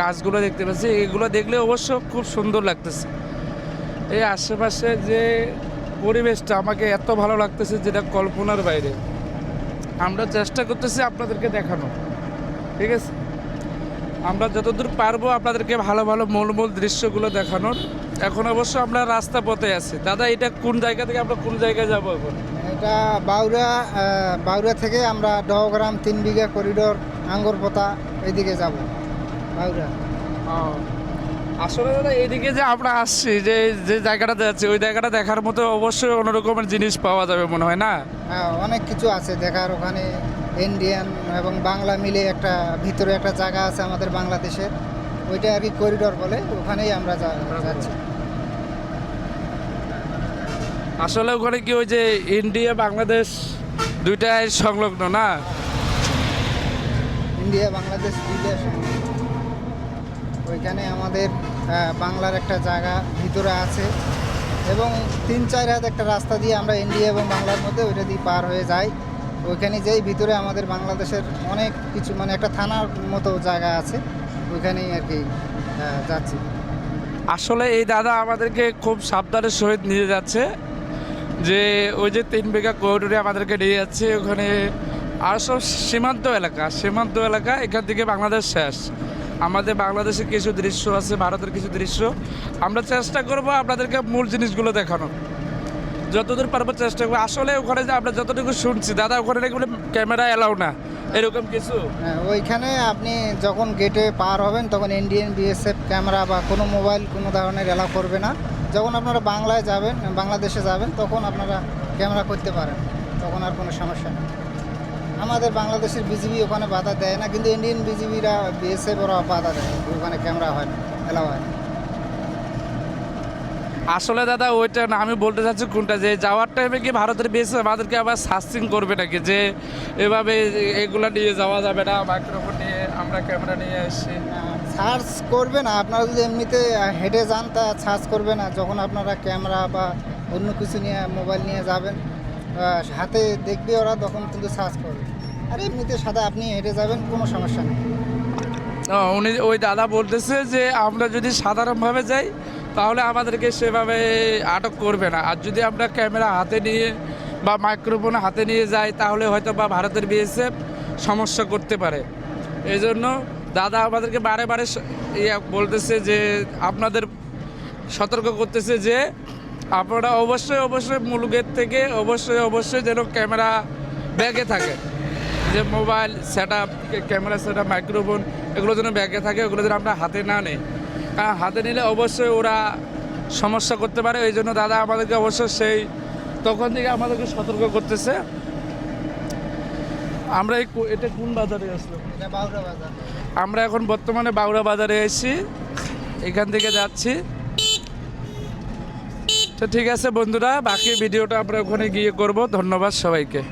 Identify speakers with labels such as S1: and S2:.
S1: গাছগুলো দেখতে পাচ্ছি। এগুলো দেখলে অবশ্য খুব সুন্দর লাগতেছে। এই আশেপাশে যে পরিবেশটা আমাকে এত ভালো লাগতেছে যেটা কল্পনার বাইরে। আমরা চেষ্টা করতেছি আপনাদেরকে দেখানো। ঠিক আছে? আমরা যতদূর পারব আপনাদেরকে ভালো ভালো মূল মূল দৃশ্যগুলো দেখানোর। এখন অবশ্য আমরা রাস্তা পথে আছি। দাদা, এটা কোন জায়গা থেকে আমরা কোন জায়গায় যাব এখন?
S2: এটা বাউরা বাউরা থেকে আমরা দহগ্রাম তিন বিঘা করিডোর আঙ্গরপোতা এইদিকে যাব। বাউরা
S1: আসলে দাদা এইদিকে যে আমরা আসছি যে যে জায়গাটাতে যাচ্ছি ওই জায়গাটা দেখার মতো অবশ্যই অন্য রকমের জিনিস পাওয়া যাবে মনে হয় না?
S2: হ্যাঁ অনেক কিছু আছে দেখার ওখানে ইন্ডিয়ান এবং বাংলা মিলে একটা ভিতরে একটা জায়গা আছে আমাদের বাংলাদেশের। ওইটা আর কি করিডোর বলে ওখানেই আমরা যাচ্ছি।
S1: আসলে ওখানে কি ওই যে ইন্ডিয়া বাংলাদেশ দুইটাই সংলগ্ন না?
S2: ইন্ডিয়া বাংলাদেশ দুইটা সঙ্গে। ওইখানে আমাদের বাংলার একটা জায়গা ভিতরে আছে। এবং তিন চার হাত একটা রাস্তা দিয়ে আমরা ইন্ডিয়া এবং বাংলার মধ্যে ওইটা দিয়ে পার হয়ে যাই। ওইখানে যেই ভিতরে আমাদের বাংলাদেশের অনেক কিছু মানে একটা থানার মতো জায়গা আছে, ওইখানেই আর কি যাচ্ছি।
S1: আসলে এই দাদা আমাদেরকে খুব সাবধানের সহিত নিয়ে যাচ্ছে, যে ওই যে তিন বিঘা করিডোরে আমাদেরকে নিয়ে যাচ্ছে, ওখানে আর সব সীমান্ত এলাকা সীমান্ত এলাকা, এখান থেকে বাংলাদেশ শেষ। আমাদের বাংলাদেশের কিছু দৃশ্য আছে ভারতের কিছু দৃশ্য। আমরা চেষ্টা করব আপনাদেরকে মূল জিনিসগুলো দেখানোর। যতদূর পারব চেষ্টা করব। আসলে ওখানে যে আমরা যতটুকু শুনছি দাদা ওখানে নাকি বলে ক্যামেরা এলাও না। এরকম কিছু?
S2: হ্যাঁ, ওইখানে আপনি যখন গেটে পার হবেন তখন ইন্ডিয়ান বিএসএফ ক্যামেরা বা কোনো মোবাইল কোনো ধরনের এলাও করবে না। যখন আপনারা বাংলায় যাবেন বাংলাদেশে যাবেন তখন আপনারা ক্যামেরা করতে পারেন। তখন আর কোনো সমস্যা নেই। আমাদের বাংলাদেশের বিজিবি ওখানে বাধা দেয় না কিন্তু ইন্ডিয়ান বিজিবিরা বিএসএফ ওরা বাধা দেয় ওখানে ক্যামেরা হয় না এলাও হয় না।
S1: আসলে দাদা ওইটা না আমি বলতে চাচ্ছি কোনটা যে যাওয়ার টাইমে কি ভারতের বেসে আমাদেরকে আবার সার্চিং করবে নাকি? যে এভাবে এগুলা নিয়ে যাওয়া যাবে না মাইক্রোফোন নিয়ে আমরা ক্যামেরা নিয়ে আসছি
S2: সার্চ করবে না আপনারা যদি এমনিতে হেঁটে যান তা সার্চ করবে না যখন আপনারা ক্যামেরা বা অন্য কিছু নিয়ে মোবাইল নিয়ে যাবেন হাতে দেখবে ওরা তখন কিন্তু সার্চ করবে। আর এমনিতে সাদা, আপনি হেঁটে যাবেন, কোনো সমস্যা নেই।
S1: উনি ওই দাদা বলতেছে যে, আমরা যদি সাধারণভাবে যাই, তাহলে আমাদেরকে সেভাবে আটক করবে না। আর যদি আমরা ক্যামেরা হাতে নিয়ে বা মাইক্রোফোন হাতে নিয়ে যাই, তাহলে হয়তো বা ভারতের বিএসএফ সমস্যা করতে পারে। এই জন্য দাদা আমাদেরকে বারে বারে ইয়া বলতেছে যে, আপনাদের সতর্ক করতেছে যে, আপনারা অবশ্যই অবশ্যই মূল গেট থেকে অবশ্যই অবশ্যই যেন ক্যামেরা ব্যাগে থাকে। যে mobile set up camera set up microphone এগুলো যেন ব্যাগে থাকে ওগুলো যেন আমরা হাতে না নেই। কারণ হাতে নিলে অবশ্যই ওরা সমস্যা করতে পারে এই জন্য দাদা আমাদেরকে অবশ্যই সেই তখন থেকে আমাদেরকে সতর্ক করতেছে। আমরা এই এটা কোন বাজারে আসলাম
S2: বাজার।
S1: আমরা এখন বর্তমানে বাউরা বাজারে এসেছি এখান থেকে যাচ্ছি। তো ঠিক আছে বন্ধুরা বাকি ভিডিওটা আমরা ওখানে গিয়ে করব ধন্যবাদ সবাইকে।